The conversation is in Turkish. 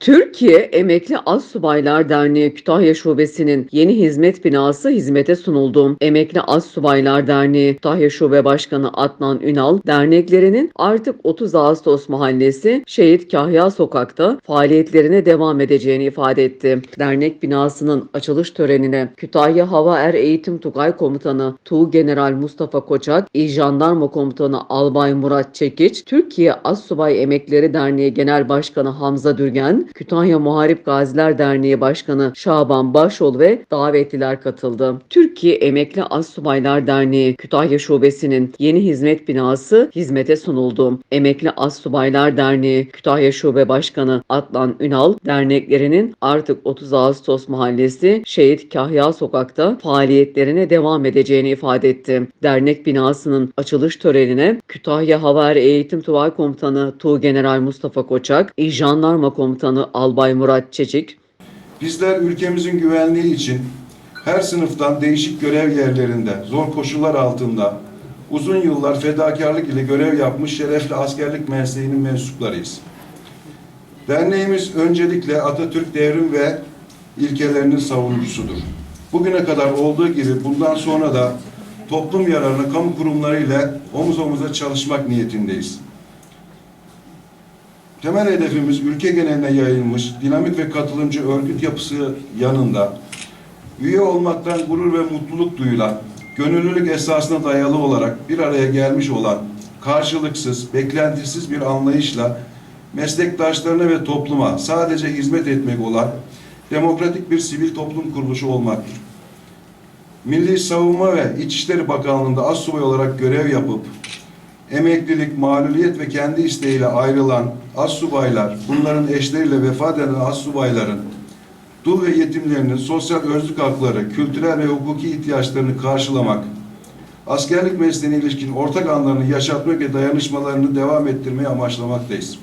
Türkiye Emekli Astsubaylar Derneği Kütahya Şubesi'nin yeni hizmet binası hizmete sunuldu. Emekli Astsubaylar Derneği Kütahya Şube Başkanı Adnan Ünal, derneklerinin artık 30 Ağustos Mahallesi Şehit Kahya Sokak'ta faaliyetlerine devam edeceğini ifade etti. Dernek binasının açılış törenine Kütahya Hava Er Eğitim Tugay Komutanı Tuğ General Mustafa Koçak, İl Jandarma Komutanı Albay Murat Çekiç, Türkiye Astsubay Emekleri Derneği Genel Başkanı Hamza Dürgen, Kütahya Muharip Gaziler Derneği Başkanı Şaban Başol ve davetliler katıldı. Türkiye Emekli Astsubaylar Derneği Kütahya Şubesi'nin yeni hizmet binası hizmete sunuldu. Emekli Astsubaylar Derneği Kütahya Şube Başkanı Adnan Ünal, derneklerinin artık 30 Ağustos Mahallesi Şehit Kahya Sokak'ta faaliyetlerine devam edeceğini ifade etti. Dernek binasının açılış törenine Kütahya Hava Eğitim Tuvay Komutanı Tuğ General Mustafa Koçak, İl Jandarma Komutanı Albay Murat Çeçik, Bizler ülkemizin güvenliği için her sınıftan değişik görev yerlerinde, zor koşullar altında uzun yıllar fedakarlık ile görev yapmış şerefli askerlik mesleğinin mensuplarıyız. Derneğimiz öncelikle Atatürk devrim ve ilkelerinin savunucusudur. Bugüne kadar olduğu gibi bundan sonra da toplum yararına kamu kurumlarıyla omuz omuza çalışmak niyetindeyiz. Temel hedefimiz ülke geneline yayılmış dinamik ve katılımcı örgüt yapısı yanında üye olmaktan gurur ve mutluluk duyulan, gönüllülük esasına dayalı olarak bir araya gelmiş olan karşılıksız, beklentisiz bir anlayışla meslektaşlarına ve topluma sadece hizmet etmek olan demokratik bir sivil toplum kuruluşu olmaktır. Milli Savunma ve İçişleri Bakanlığı'nda assubay olarak görev yapıp emeklilik, mağluliyet ve kendi isteğiyle ayrılan assubaylar, bunların eşleriyle vefat eden assubayların dul ve yetimlerinin sosyal özlük hakları, kültürel ve hukuki ihtiyaçlarını karşılamak, askerlik mesleğine ilişkin ortak anlarını yaşatmak ve dayanışmalarını devam ettirmeyi amaçlamaktayız.